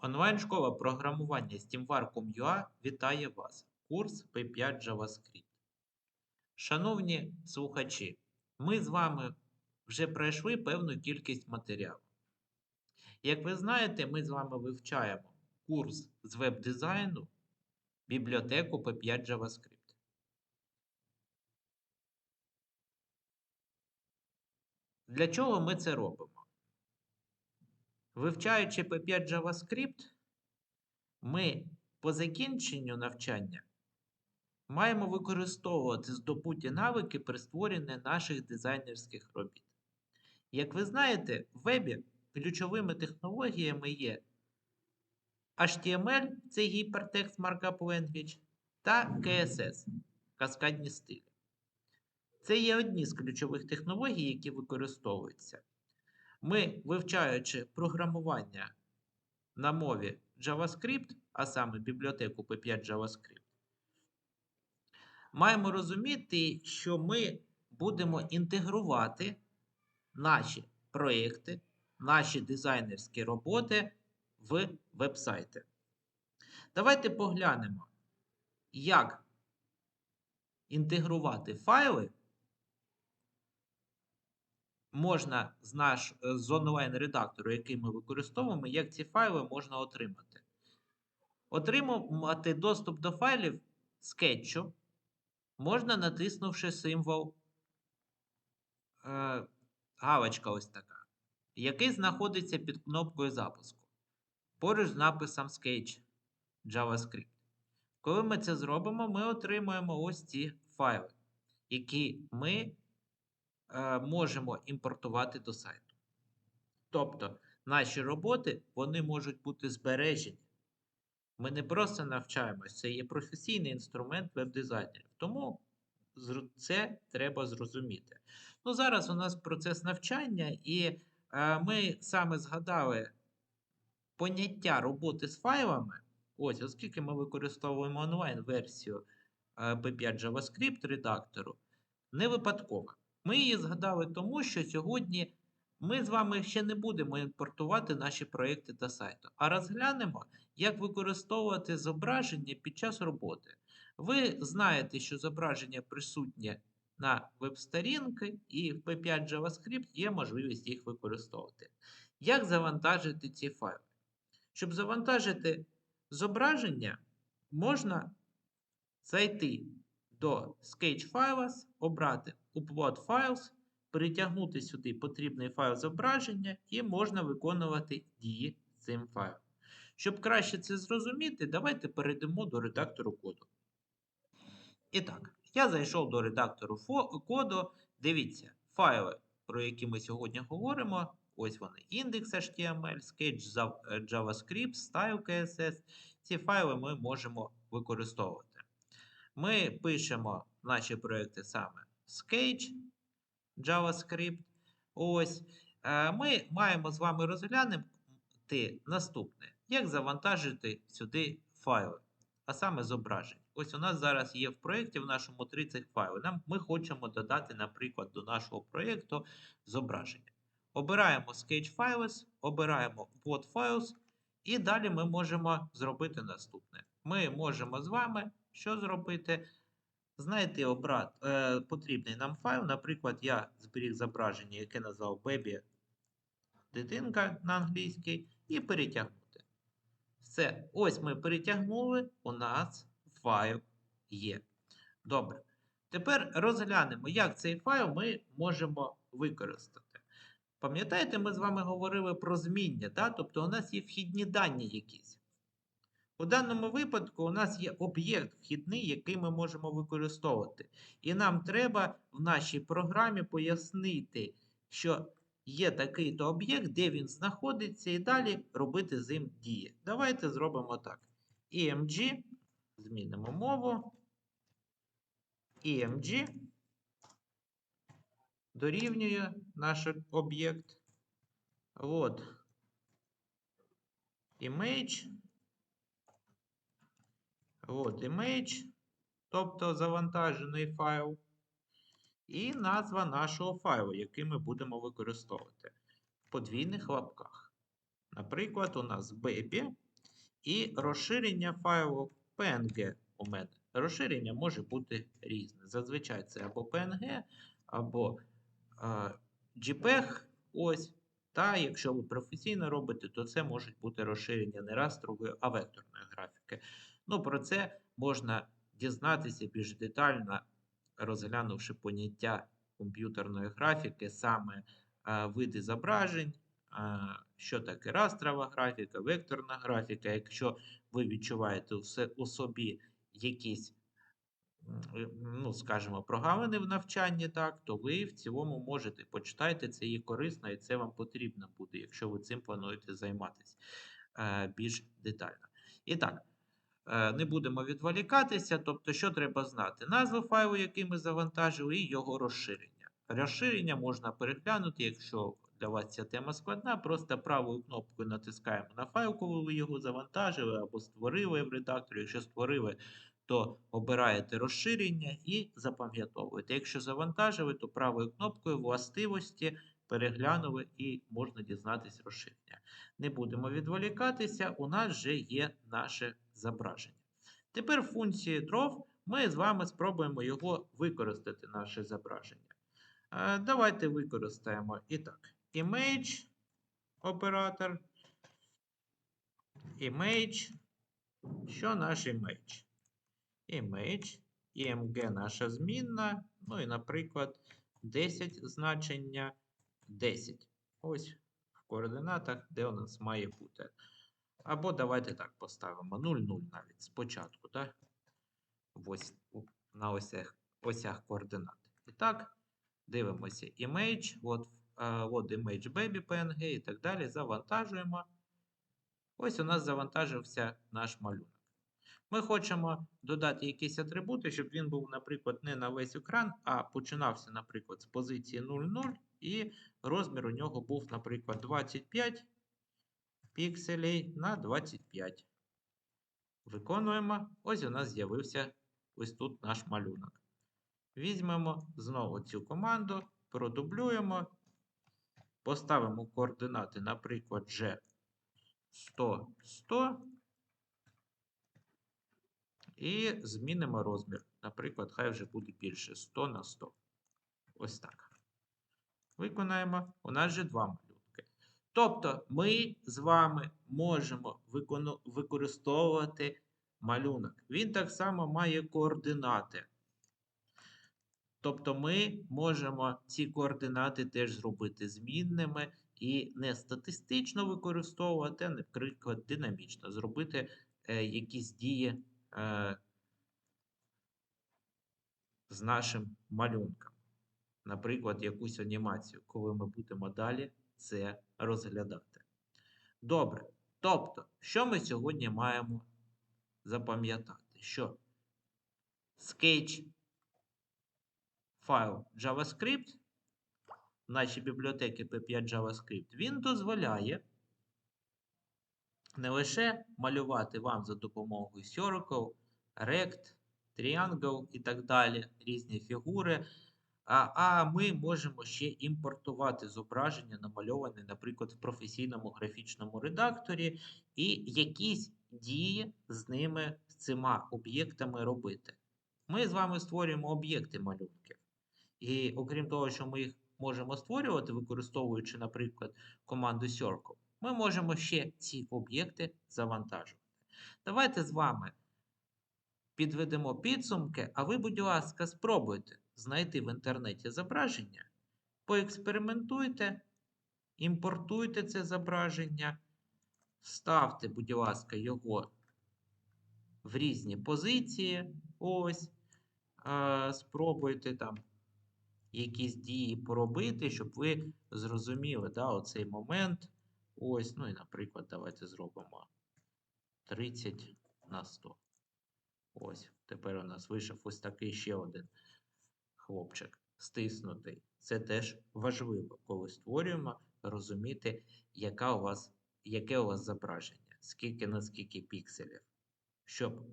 Онлайн-школа програмування SteamVar.com.ua вітає вас. Курс P5 JavaScript. Шановні слухачі, ми з вами вже пройшли певну кількість матеріалів. Як ви знаєте, ми з вами вивчаємо курс з веб-дизайну, бібліотеку P5 JavaScript. Для чого ми це робимо? Вивчаючи P5 JavaScript, ми по закінченню навчання маємо використовувати здобуті навики при створенні наших дизайнерських робіт. Як ви знаєте, в вебі ключовими технологіями є HTML це Hypertext Markup Language, та CSS каскадні стилі. Це є одні з ключових технологій, які використовуються. Ми, вивчаючи програмування на мові JavaScript, а саме бібліотеку P5 JavaScript, маємо розуміти, що ми будемо інтегрувати наші проєкти, наші дизайнерські роботи в веб-сайти. Давайте поглянемо, як інтегрувати файли можна з наш з онлайн-редактору, який ми використовуємо, як ці файли можна отримати. Отримати доступ до файлів скетчу можна натиснувши символ е, галочка ось така, який знаходиться під кнопкою запуску. Поруч з написом Sketch JavaScript. Коли ми це зробимо, ми отримуємо ось ці файли, які ми е, можемо імпортувати до сайту. Тобто, наші роботи вони можуть бути збережені. Ми не просто навчаємось, це є професійний інструмент веб-дизайнерів. Тому це треба зрозуміти. Ну, Зараз у нас процес навчання, і е, ми саме згадали поняття роботи з файлами. Ось, оскільки ми використовуємо онлайн-версію P5 JavaScript редактору, не випадково. Ми її згадали тому, що сьогодні ми з вами ще не будемо імпортувати наші проекти та сайту, а розглянемо, як використовувати зображення під час роботи. Ви знаєте, що зображення присутнє на веб-сторінки, і в P5 JavaScript є можливість їх використовувати. Як завантажити ці файли? Щоб завантажити зображення, можна зайти до Sketch Files, обрати Upload Files, перетягнути сюди потрібний файл зображення, і можна виконувати дії цим файлом. Щоб краще це зрозуміти, давайте перейдемо до редактору коду. І так, я зайшов до редактору коду. Дивіться, файли, про які ми сьогодні говоримо. Ось вони. Index.html, Sketch JavaScript, Style CSS. Ці файли ми можемо використовувати. Ми пишемо наші проекти саме Sketch JavaScript. Ось. Ми маємо з вами розглянути наступне: як завантажити сюди файли, а саме зображення. Ось у нас зараз є в проєкті в нашому 30 файлів. Нам Ми хочемо додати, наприклад, до нашого проєкту зображення. Обираємо Sketch Files, обираємо Upload Files, і далі ми можемо зробити наступне. Ми можемо з вами що зробити? Знайти обрат, е, потрібний нам файл. Наприклад, я зберіг зображення, яке назвав Baby дитинка на англійській, і перетягнути. Все, ось ми перетягнули, у нас файл є. Добре. Тепер розглянемо, як цей файл ми можемо використати. Пам'ятаєте, ми з вами говорили про зміння, да? тобто у нас є вхідні дані якісь. У даному випадку у нас є об'єкт вхідний, який ми можемо використовувати. І нам треба в нашій програмі пояснити, що є такий-то об'єкт, де він знаходиться, і далі робити з ним дії. Давайте зробимо так. EMG, змінимо мову. EMG дорівнює наш об'єкт. От. Image. От image, тобто завантажений файл. І назва нашого файлу, який ми будемо використовувати в подвійних лапках. Наприклад, у нас baby і розширення файлу PNG у мене. Розширення може бути різне. Зазвичай це або PNG, або е, JPEG. Ось. Та якщо ви професійно робите, то це можуть бути розширення не растрової, а векторної графіки. Ну, про це можна дізнатися більш детально, розглянувши поняття комп'ютерної графіки, саме е, види зображень, е, що таке растрова графіка, векторна графіка. Якщо ви відчуваєте у собі якісь, ну, скажімо, прогалини в навчанні, так, то ви в цілому можете почитайте, це є корисно і це вам потрібно буде, якщо ви цим плануєте займатися е, більш детально. І так, не будемо відволікатися. Тобто, що треба знати? Назву файлу, який ми завантажили, і його розширення. Розширення можна переглянути, якщо для вас ця тема складна, просто правою кнопкою натискаємо на файл, коли ви його завантажили або створили в редакторі. Якщо створили, то обираєте розширення і запам'ятовуєте. Якщо завантажили, то правою кнопкою властивості переглянули і можна дізнатися розширення. Не будемо відволікатися, у нас вже є наше зображення. Тепер функції draw ми з вами спробуємо його використати, наше зображення. Е, Давайте використаємо і так. Image оператор. Image. Що наш image? Image. IMG наша змінна. Ну і, наприклад, 10 значення 10. Ось в координатах, де у нас має бути. Або давайте так поставимо 0,0 навіть спочатку, так? Ось на осях, осях координат. І так, дивимося image, от, а, от image baby PNG і так далі. Завантажуємо. Ось у нас завантажився наш малюнок. Ми хочемо додати якісь атрибути, щоб він був, наприклад, не на весь екран, а починався, наприклад, з позиції 0,0, і розмір у нього був, наприклад, 25 пікселей на 25. Виконуємо. Ось у нас з'явився ось тут наш малюнок. Візьмемо знову цю команду, продублюємо, поставимо координати, наприклад, G 100, 100. І змінимо розмір. Наприклад, хай вже буде більше 100 на 100. Ось так. Виконаємо. У нас же два малюнки. Тобто ми з вами можемо використовувати малюнок. Він так само має координати. Тобто ми можемо ці координати теж зробити змінними і не статистично використовувати, а, наприклад, динамічно зробити е, якісь дії е, з нашим малюнком. Наприклад, якусь анімацію, коли ми будемо далі це розглядати. Добре. Тобто, що ми сьогодні маємо запам'ятати? Що Sketch файл JavaScript, наші бібліотеки P5 JavaScript, він дозволяє не лише малювати вам за допомогою Circle, Rect, Triangle і так далі, різні фігури, а, ми можемо ще імпортувати зображення, намальоване, наприклад, в професійному графічному редакторі, і якісь дії з ними, з цими об'єктами робити. Ми з вами створюємо об'єкти малюнків. І окрім того, що ми їх можемо створювати, використовуючи, наприклад, команду Circle, ми можемо ще ці об'єкти завантажувати. Давайте з вами підведемо підсумки, а ви, будь ласка, спробуйте знайти в інтернеті зображення, поекспериментуйте, імпортуйте це зображення, ставте, будь ласка, його в різні позиції. Ось. А, спробуйте там якісь дії поробити, щоб ви зрозуміли да, оцей момент. Ось, ну і, наприклад, давайте зробимо 30 на 100. Ось, тепер у нас вийшов ось такий ще один хлопчик, стиснутий. Це теж важливо, коли створюємо, розуміти, яка у вас, яке у вас зображення, скільки на скільки пікселів, щоб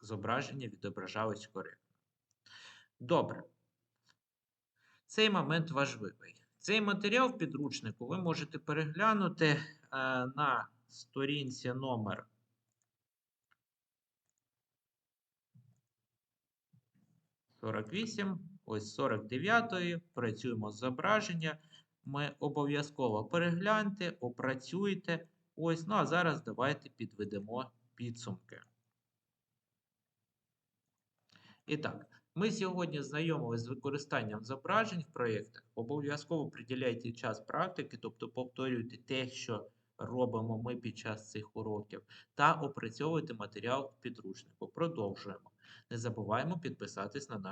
зображення відображалось коректно. Добре. Цей момент важливий. Цей матеріал в підручнику ви можете переглянути е, на сторінці номер 48 ось 49, працюємо з зображення. Ми обов'язково перегляньте, опрацюйте. Ось, ну а зараз давайте підведемо підсумки. І так, ми сьогодні знайомилися з використанням зображень в проєктах. Обов'язково приділяйте час практики, тобто повторюйте те, що робимо ми під час цих уроків, та опрацьовуйте матеріал в підручнику. Продовжуємо. Не забуваємо підписатись на наш